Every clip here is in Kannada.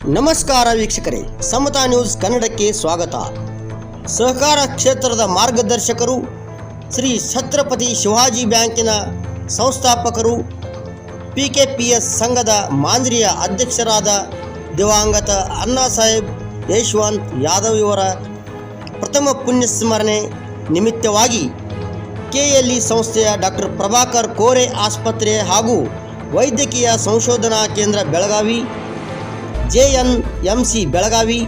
ನಮಸ್ಕಾರ ವೀಕ್ಷಕರೇ, ಸಮತಾ ನ್ಯೂಸ್ ಕನ್ನಡಕ್ಕೆ ಸ್ವಾಗತ. ಸಹಕಾರ ಕ್ಷೇತ್ರದ ಮಾರ್ಗದರ್ಶಕರು, ಶ್ರೀ ಛತ್ರಪತಿ ಶಿವಾಜಿ ಬ್ಯಾಂಕಿನ ಸಂಸ್ಥಾಪಕರು ಪಿ ಕೆ ಪಿ ಎಸ್ ಸಂಘದ ಮಾಂದ್ರಿಯ ಅಧ್ಯಕ್ಷರಾದ ದಿವಂಗತ ಅಣ್ಣಾ ಸಾಹೇಬ್ ಯಶವಂತ್ ಯಾದವ್ ಇವರ ಪ್ರಥಮ ಪುಣ್ಯಸ್ಮರಣೆ ನಿಮಿತ್ತವಾಗಿ ಕೆಎಲ್ಇ ಸಂಸ್ಥೆಯ ಡಾಕ್ಟರ್ ಪ್ರಭಾಕರ್ ಕೋರೆ ಆಸ್ಪತ್ರೆ ಹಾಗೂ ವೈದ್ಯಕೀಯ ಸಂಶೋಧನಾ ಕೇಂದ್ರ Belagavi JN M C Belagavi,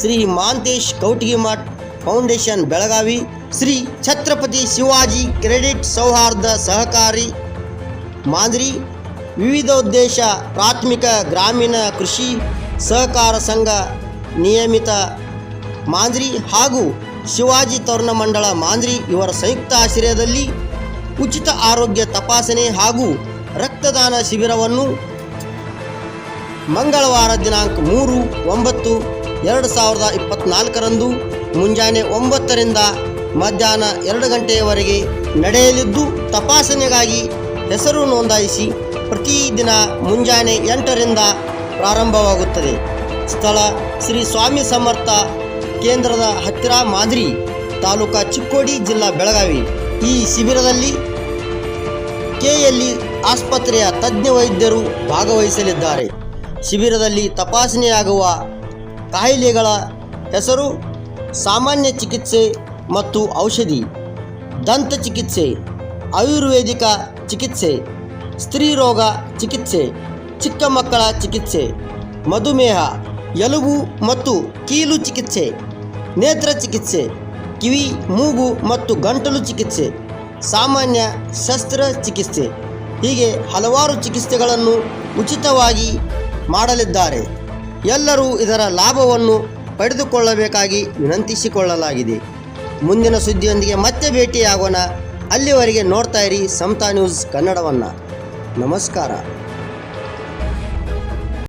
Shri Mantesh Koutigimath foundation Belagavi, Shri Chhatrapati Shivaji credit ಸೌಹಾರ್ದ ಸಹಕಾರಿ ಮಾಂದ್ರಿ, ವಿವಿಧೋದ್ದೇಶ ಪ್ರಾಥಮಿಕ ಗ್ರಾಮೀಣ ಕೃಷಿ ಸಹಕಾರ ಸಂಘ ನಿಯಮಿತ ಮಾಂದ್ರಿ ಹಾಗೂ ಶಿವಾಜಿ ತರುಣ ಮಂಡಳ ಮಾಂದ್ರಿ ಇವರ ಸಂಯುಕ್ತ ಆಶ್ರಯದಲ್ಲಿ ಉಚಿತ ಆರೋಗ್ಯ ತಪಾಸಣೆ ಹಾಗೂ ರಕ್ತದಾನ ಶಿಬಿರವನ್ನು ಮಂಗಳವಾರ ದಿನಾಂಕ ಮೂರು, ಒಂಬತ್ತು, ಎರಡು ಸಾವಿರದ ಇಪ್ಪತ್ತ್ನಾಲ್ಕರಂದು ಮುಂಜಾನೆ ಒಂಬತ್ತರಿಂದ ಮಧ್ಯಾಹ್ನ ಎರಡು ಗಂಟೆಯವರೆಗೆ ನಡೆಯಲಿದ್ದು ತಪಾಸಣೆಗಾಗಿ ಹೆಸರು ನೋಂದಾಯಿಸಿ ಪ್ರತಿದಿನ ಮುಂಜಾನೆ ಎಂಟರಿಂದ ಪ್ರಾರಂಭವಾಗುತ್ತದೆ. ಸ್ಥಳ ಶ್ರೀ ಸ್ವಾಮಿ ಸಮರ್ಥ ಕೇಂದ್ರದ ಹತ್ತಿರ ಮಾದರಿ ತಾಲೂಕಾ ಚಿಕ್ಕೋಡಿ ಜಿಲ್ಲಾ ಬೆಳಗಾವಿ. ಈ ಶಿಬಿರದಲ್ಲಿ ಕೆಎಲ್ಇ ಆಸ್ಪತ್ರೆಯ ತಜ್ಞ ವೈದ್ಯರು ಭಾಗವಹಿಸಲಿದ್ದಾರೆ. ಶಿಬಿರದಲ್ಲಿ ತಪಾಸಣೆಯಾಗುವ ಕಾಯಿಲೆಗಳ ಹೆಸರು ಸಾಮಾನ್ಯ ಚಿಕಿತ್ಸೆ ಮತ್ತು ಔಷಧಿ, ದಂತ ಚಿಕಿತ್ಸೆ, ಆಯುರ್ವೇದಿಕ ಚಿಕಿತ್ಸೆ ಸ್ತ್ರೀರೋಗ ಚಿಕಿತ್ಸೆ, ಚಿಕ್ಕ ಮಕ್ಕಳ ಚಿಕಿತ್ಸೆ, ಮಧುಮೇಹ, ಎಲುಬು ಮತ್ತು ಕೀಲು ಚಿಕಿತ್ಸೆ, ನೇತ್ರ ಚಿಕಿತ್ಸೆ, ಕಿವಿ, ಮೂಗು ಮತ್ತು ಗಂಟಲು ಚಿಕಿತ್ಸೆ, ಸಾಮಾನ್ಯ ಶಸ್ತ್ರಚಿಕಿತ್ಸೆ ಹೀಗೆ ಹಲವಾರು ಚಿಕಿತ್ಸೆಗಳನ್ನು ಉಚಿತವಾಗಿ ಮಾಡಲಿದ್ದಾರೆ. ಎಲ್ಲರೂ ಇದರ ಲಾಭವನ್ನು ಪಡೆದುಕೊಳ್ಳಬೇಕಾಗಿ ವಿನಂತಿಸಿಕೊಳ್ಳಲಾಗಿದೆ. ಮುಂದಿನ ಸುದ್ದಿಯೊಂದಿಗೆ ಮತ್ತೆ ಭೇಟಿಯಾಗೋಣ. ಅಲ್ಲಿವರೆಗೆ ನೋಡ್ತಾ ಇರಿ ಸಮತಾ ನ್ಯೂಸ್ ಕನ್ನಡವನ್ನು. ನಮಸ್ಕಾರ.